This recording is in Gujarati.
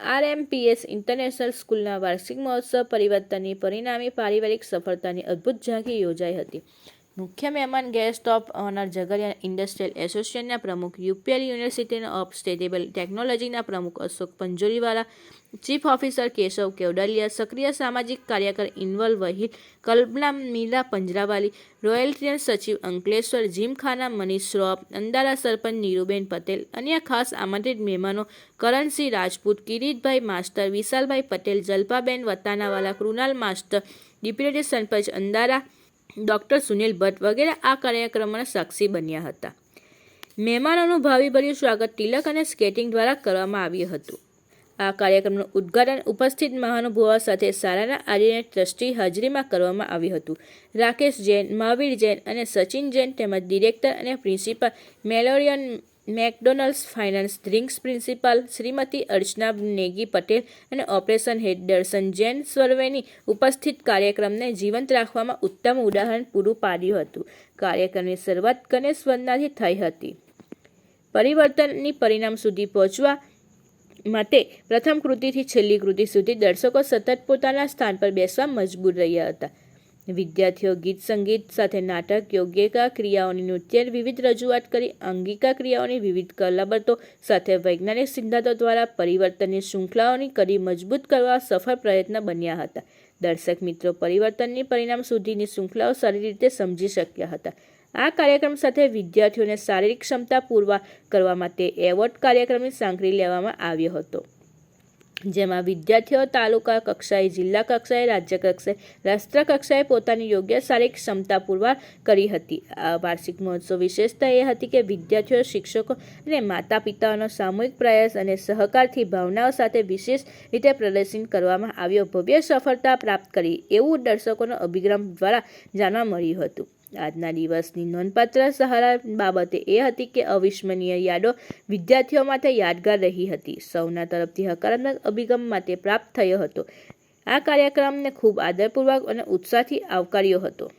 આરએમપીએસ ઇન્ટરનેશનલ સ્કૂલના વાર્ષિક મહોત્સવ પરિવર્તનની પરિણામી પારિવારિક સફળતાની અદ્ભુત ઝાંખી યોજાઈ હતી. મુખ્ય મહેમાન guest of honour Jhagadia industrial એસોસિએશનના પ્રમુખ યુપીએલ યુનિવર્સિટી ઓફ સ્ટેટેબલ ટેકનોલોજીના પ્રમુખ અશોક પંજોરીવાલા, ચીફ ઓફિસર કેશવ કેવડાલિયા સક્રિય સામાજિક કાર્યકર ઇન્વલ વહીલ, કલ્પના મીલા પંજરાવાલી રોયલ્ટી સચિવ અંકલેશ્વર જીમખાના મનીષ શ્રોફ અંદારા સરપંચ નીરુબેન પટેલ, અન્ય ખાસ આમંત્રિત મહેમાનો Karansinh Rajput, Kiritbhai master Vishalbhai Patel, Jalpaben Vatanawala, Krunal master deputy sarpanch Andada doctor Sunil Bhatt વગેરે આ કાર્યક્રમના સાક્ષી બન્યા હતા. મહેમાનોનું ભાવિભર્યું સ્વાગત તિલક અને સ્કેટિંગ દ્વારા કરવામાં આવ્યું હતું. આ કાર્યક્રમનું ઉદ્ઘાટન ઉપસ્થિત મહાનુભાવો સાથે શાળાના આર્યને ટ્રસ્ટી હાજરીમાં કરવામાં આવ્યું હતું. રાકેશ જૈન, મહાવીર જૈન અને સચિન જૈન તેમજ ડિરેક્ટર અને principal મેલોરિયન McDonald's finance drinks principal Shrimati Archana Negi Patel અને ઓપરેશન હેડ દર્શન જૈન સર્વેની ઉપસ્થિત કાર્યક્રમને જીવંત રાખવામાં ઉત્તમ ઉદાહરણ પૂરું પાડ્યું હતું. કાર્યક્રમની શરૂઆત ગણેશ વંદનાથી થઈ હતી. પરિવર્તનની પરિણામ સુધી પહોંચવા માટે પ્રથમ કૃતિથી છેલ્લી કૃતિ સુધી દર્શકો સતત પોતાના સ્થાન પર બેસવા મજબૂર રહ્યા હતા. વિદ્યાર્થીઓ ગીત સંગીત સાથે નાટક યોગ્યકા ક્રિયાઓની નૃત્ય, વિવિધ રજૂઆત કરી અંગિકા ક્રિયાઓની વિવિધ કલાબતો સાથે વૈજ્ઞાનિક સિદ્ધાંતો દ્વારા પરિવર્તનની શૃંખલાઓની કડી મજબૂત કરવા સફળ પ્રયત્ન બન્યા હતા. દર્શક મિત્રો પરિવર્તનની પરિણામ સુધીની શૃંખલાઓ સારી રીતે સમજી શક્યા હતા. આ કાર્યક્રમ સાથે વિદ્યાર્થીઓને શારીરિક ક્ષમતા પૂરવા કરવા માટે એવોર્ડ કાર્યક્રમની સાંકળી લેવામાં આવ્યો હતો. જેમાં વિદ્યાર્થીઓ, તાલુકા કક્ષાએ, જિલ્લા કક્ષાએ, રાજ્ય કક્ષાએ, રાષ્ટ્ર કક્ષાએ પોતાની યોગ્ય શારીરિક ક્ષમતા પુરવાર કરી હતી. આ વાર્ષિક મહોત્સવ વિશેષતા એ હતી કે વિદ્યાર્થીઓ, શિક્ષકો અને માતા પિતાઓનો સામૂહિક પ્રયાસ અને સહકારથી ભાવનાઓ સાથે વિશેષ રીતે પ્રદર્શન કરવામાં આવ્યો. ભવ્ય સફળતા પ્રાપ્ત કરી. એવું દર્શકોનો અભિગ્રમ દ્વારા જાણવા મળ્યું હતું. આજના દિવસની નોંધપાત્ર સહારા બાબતે એ હતી કે અવિસ્મરણીય યાદો વિદ્યાર્થીઓ માટે યાદગાર રહી હતી. સૌના તરફથી હકારાત્મક અભિગમ માટે પ્રાપ્ત થયો હતો. આ કાર્યક્રમને ખૂબ આદરપૂર્વક અને ઉત્સાહથી આવકાર્યો હતો.